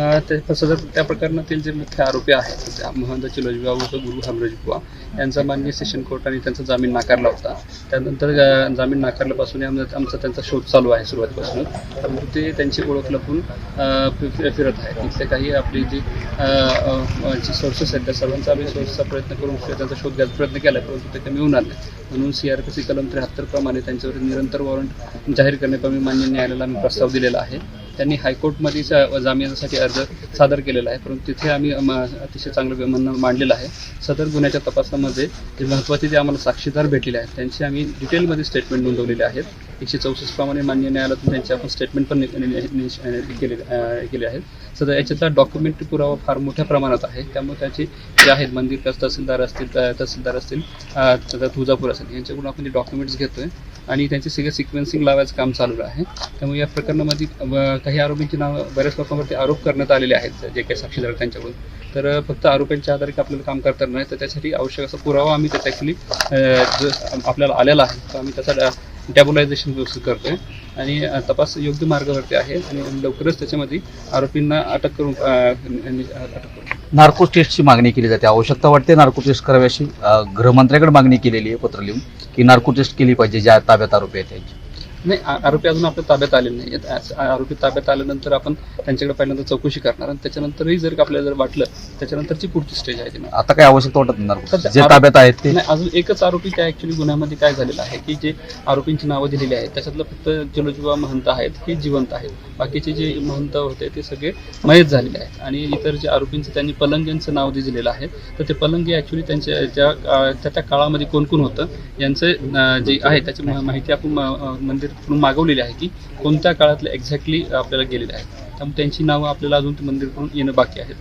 अ, ते सदर त्या प्रकरणातील जे मुख्य आरोपी आहेत त्या महंत चिलोजीबा व गुरु हमरजबुवा यांचा मान्य सेशन कोर्टाने त्यांचा जामीन नाकारला होता. त्यानंतर जामीन नाकारल्यापासून आमचा आमचा त्यांचा शोध चालू आहे सुरुवातीपासून. परंतु ते त्यांची ओळख लपून फिरत आहेत. तिथले काही आपली जी सोर्सेस आहेत त्या सर्वांचा आम्ही सोर्सचा प्रयत्न करून त्यांचा शोध घ्यायचा प्रयत्न केला परंतु ते कमी होणार आले म्हणून सी आर पी सी कलम त्र्याहत्तर प्रमाणे त्यांच्यावर निरंतर वॉरंट जाहीर करण्याप्रमाणे मान्य न्यायालयाला आम्ही प्रस्ताव दिलेला आहे. त्यांनी हायकोर्टमध्ये सा- जामिनासाठी अर्ज सादर केलेला आहे. परंतु तिथे आम्ही अतिशय चांगलं म्हणणं मांडलेलं आहे. सदर गुन्ह्याच्या तपासामध्ये जे महत्त्वाचे जे आम्हाला साक्षीदार भेटलेले आहेत त्यांची आम्ही डिटेलमध्ये स्टेटमेंट नोंदवलेले आहेत. एकशे चौसष्ट प्रमाणे मान्य न्यायालयातून त्यांचे आपण स्टेटमेंट पण केले केले आहेत. सध्या याच्यातला डॉक्युमेंट पुरावा फार मोठ्या प्रमाणात आहे. त्यामुळे त्याचे जे आहेत मंदिर तहसीलदार असतील त- तहसीलदार असतील तुळजापूर असेल यांच्याकडून आपण ते डॉक्युमेंट्स घेतोय. आणि त्यांचे सगळे सिक्वेन्सिंग लावायचं काम चालू आहे. त्यामुळे या प्रकरणामध्ये काही आरोपींची नावं बऱ्याच लोकांवरती आरोप करण्यात आलेले आहेत जे काही साक्षीदार त्यांच्याकडून. तर फक्त आरोपींच्या आधारे आपल्याला काम करता नाही. तर त्यासाठी आवश्यक असा पुरावा आम्ही त्याचा ॲक्च्युली जो आपल्याला आलेला आहे तो आम्ही त्याचा डॅबोलायझेशन व्यवस्थित करतोय. आणि तपास योग्य मार्गावरती आहे आणि लवकरच त्याच्यामध्ये आरोपींना अटक करून म्हणजे अटक करू नार्को टेस्टची मागणी केली जाते. आवश्यकता वाटते नार्को टेस्ट करावी अशी गृहमंत्र्याकडे मागणी केलेली आहे पत्र लिहून की नार्को टेस्ट केली पाहिजे ज्या ताब्यात आरोपी आहेत त्यांची नाही आरोपी अजून आपल्या ताब्यात आलेले नाही आरोपी ताब्यात आल्यानंतर आपण त्यांच्याकडे पहिल्यांदा चौकशी करणार आणि त्याच्यानंतरही जर का आपल्याला जर वाटलं त्याच्यानंतरची पुढची स्टेज आहे. आता काय आवश्यकता वाटत जे ताब्यात आहेत ते नाही अजून एकच आरोपी त्या ऍक्च्युली गुन्ह्यामध्ये काय झालेलं आहे की जे आरोपींची नावं दिलेली आहेत त्याच्यातलं फक्त जलोजीवा महंत आहेत हे जिवंत आहेत. बाकीचे जे महंत होते ते सगळे मयत झालेले आहेत. आणि इतर जे आरोपींचं त्यांनी पलंग यांचं नाव दिलेलं आहे तर ते पलंगी ऍक्च्युली त्यांच्या ज्या त्या त्या काळामध्ये कोण कोण होतं यांचं जे आहे त्याची माहिती आपण मंदिरकडून मागवलेली आहे की कोणत्या काळातले एक्झॅक्टली आपल्याला गेलेले आहेत त्यामुळे त्यांची नावं आपल्याला अजून ते मंदिरकडून येणं बाकी आहेत.